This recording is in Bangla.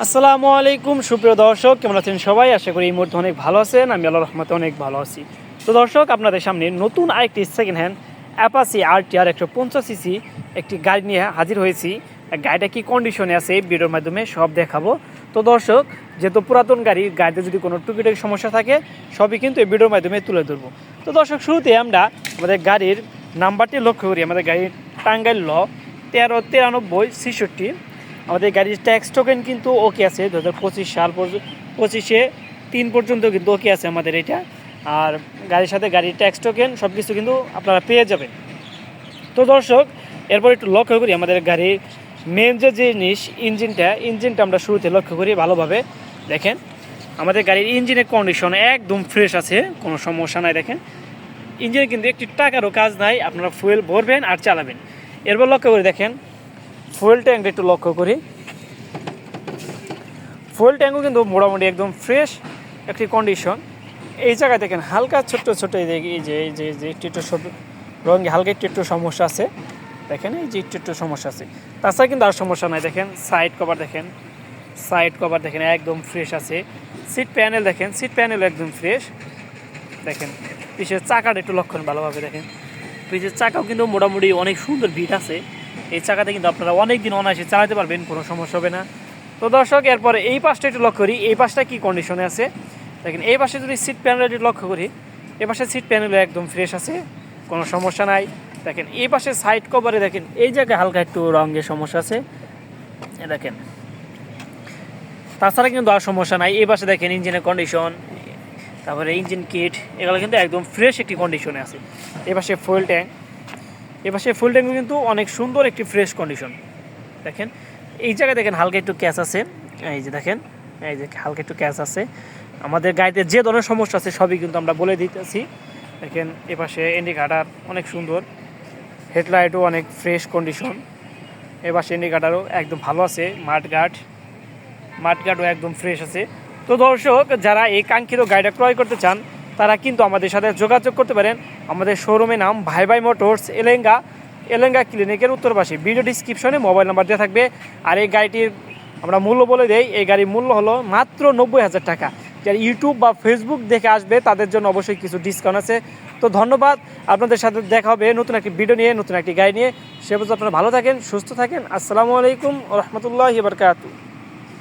আসসালামু আলাইকুম, সুপ্রিয় দর্শক, কেমন আছেন সবাই? আশা করি এই মুহূর্তে অনেক ভালো আছেন, আমি আল্লাহ রহমতে অনেক ভালো আছি। তো দর্শক, আপনাদের সামনে নতুন আরেকটি সেকেন্ড হ্যান্ড অ্যাপাসি আর টি আর একশো পঞ্চাশ সিসি একটি গাড়ি নিয়ে হাজির হয়েছি। গাড়িটা কি কন্ডিশনে আছে, এই ভিডিওর মাধ্যমে সব দেখাবো। তো দর্শক, যেহেতু পুরাতন গাড়ি, গাড়িতে যদি কোনো টুকিটাকি সমস্যা থাকে, সবই কিন্তু এই ভিডিওর মাধ্যমে তুলে ধরবো। তো দর্শক, শুরুতে আমরা আমাদের গাড়ির নাম্বারটি লক্ষ্য করি। আমাদের গাড়ির টাঙ্গাইল ল তেরো তিরানব্বই ছেষট্টি। আমাদের গাড়ির ট্যাক্স টোকেন কিন্তু ওকে আছে, দু হাজার পঁচিশ সাল পঁচিশে তিন পর্যন্ত কিন্তু ওকে আছে আমাদের এটা। আর গাড়ির সাথে গাড়ির ট্যাক্স টোকেন সব কিছু কিন্তু আপনারা পেয়ে যাবেন। তো দর্শক, এরপর একটু লক্ষ্য করি আমাদের গাড়ির মেন যে জিনিস, ইঞ্জিনটা ইঞ্জিনটা আমরা শুরুতে লক্ষ্য করি ভালোভাবে। দেখেন, আমাদের গাড়ির ইঞ্জিনের কন্ডিশন একদম ফ্রেশ আছে, কোনো সমস্যা নাই, দেখেন। ইঞ্জিনে কিন্তু একটি টাকারও কাজ নাই, আপনারা ফুয়েল ভরবেন আর চালাবেন। এরপর লক্ষ্য করে দেখেন ফুয়েল ট্যাঙ্ক একটু লক্ষ্য করি। ফুয়েল ট্যাঙ্কও কিন্তু মোটামুটি একদম ফ্রেশ একটি কন্ডিশন। এই জায়গায় দেখেন হালকা ছোট্ট ছোট্ট এই এই যে এই যে যে একটু একটু রঙে হালকা একটু একটু সমস্যা আছে। দেখেন এই যে একটু একটু সমস্যা আছে। তাছাড়া কিন্তু আর সমস্যা নাই, দেখেন সাইড কভার দেখেন, সাইড কভার দেখেন একদম ফ্রেশ আছে। সিট প্যানেল দেখেন, সিট প্যানেল একদম ফ্রেশ। দেখেন, পিছের চাকাটা একটু লক্ষণ ভালোভাবে দেখেন। পিছের চাকাও কিন্তু মোটামুটি অনেক সুন্দর ভিট আছে। এই চাকাতে কিন্তু আপনারা অনেক দিন অনায়াসে চালাতে পারবেন, কোনো সমস্যা হবে না। তো দর্শক, এরপরে এই পাশটা একটু লক্ষ্য করি। এই পাশটা কী কন্ডিশনে আছে? দেখেন, এই পাশে যদি সিট প্যানেল একটু লক্ষ্য করি, এই পাশে সিট প্যানেল একদম ফ্রেশ আছে, কোনো সমস্যা নাই। দেখেন, এই পাশে সাইড কভারে দেখেন, এই জায়গায় হালকা একটু রঙের সমস্যা আছে। দেখেন, তাছাড়া কিন্তু আর সমস্যা নাই। এই পাশে দেখেন ইঞ্জিনের কন্ডিশন তারপরে ইঞ্জিন কিট এগুলো কিন্তু একদম ফ্রেশ একটি কন্ডিশনে আছে। এ পাশে ফুয়েল ট্যাঙ্ক এ পাশে ফুয়েল ট্যাঙ্কও কিন্তু অনেক সুন্দর একটি ফ্রেশ কন্ডিশন দেখেন, এই জায়গায় দেখেন হালকা একটু ক্যাচ আছে। এই যে দেখেন, এই যে হালকা একটু ক্যাচ আছে। আমাদের গাড়িতে যে ধরনের সমস্যা আছে সবই কিন্তু আমরা বলে দিতেছি। দেখেন এ পাশে ইন্ডিকেটার অনেক সুন্দর। হেডলাইটও অনেক ফ্রেশ কন্ডিশন এ পাশে ইন্ডিকেটারও একদম ভালো আছে, মাঠ গার্ড মাঠঘাটও একদম ফ্রেশ আছে। তো দর্শক, যারা এই কাঙ্ক্ষিত গাড়িটা ক্রয় করতে চান তারা কিন্তু আমাদের সাথে যোগাযোগ করতে পারেন। আমাদের শোরুমের নাম ভাই ভাই মোটরস এলেঙ্গা। এলেঙ্গা ক্লিনিকের উত্তর পাশে ভিডিও ডিসক্রিপশনে মোবাইল নাম্বার দেওয়া থাকবে। আর এই গাড়িটির আমরা মূল্য বলে দেই, এই গাড়ির মূল্য হলো মাত্র নব্বই হাজার টাকা। যারা ইউটিউব বা ফেসবুক দেখে আসবে, তাদের জন্য অবশ্যই কিছু ডিসকাউন্ট আছে। তো ধন্যবাদ। আপনাদের সাথে দেখা হবে নতুন একটি ভিডিও নিয়ে, নতুন একটি গাড়ি নিয়ে। সে পর্যন্ত আপনারা ভালো থাকেন, সুস্থ থাকেন। আসসালামু আলাইকুম রহমতুল্লাহ বারকাতু